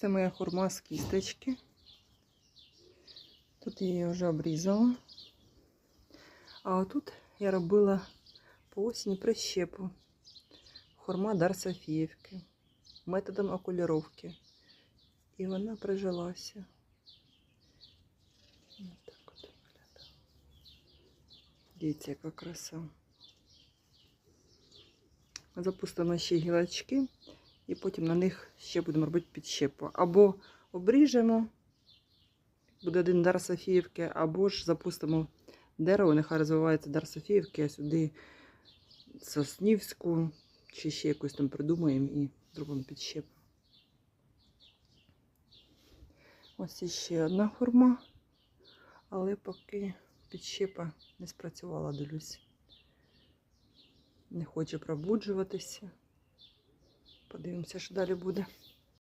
Це моя хурма з кісточки. Тут я її вже обрізала. А отут я робила по осені прищепу. Хурма Дар Софіївки методом окуліровки. І вона прижилася. Так от виглядає. Дивіться, яка краса. Запустимо ще гілочки і потім на них ще будемо робити підщепу. Або обріжемо, буде один дар Софіївки, або ж запустимо дерево, нехай розвивається дар Софіївки, а сюди Соснівську, чи ще якусь там придумаємо і зробимо підщепу. Ось іще одна хурма, але поки підщепа не спрацювала, дивлюсь. Не хоче пробуджуватися. Подивимося, що далі буде.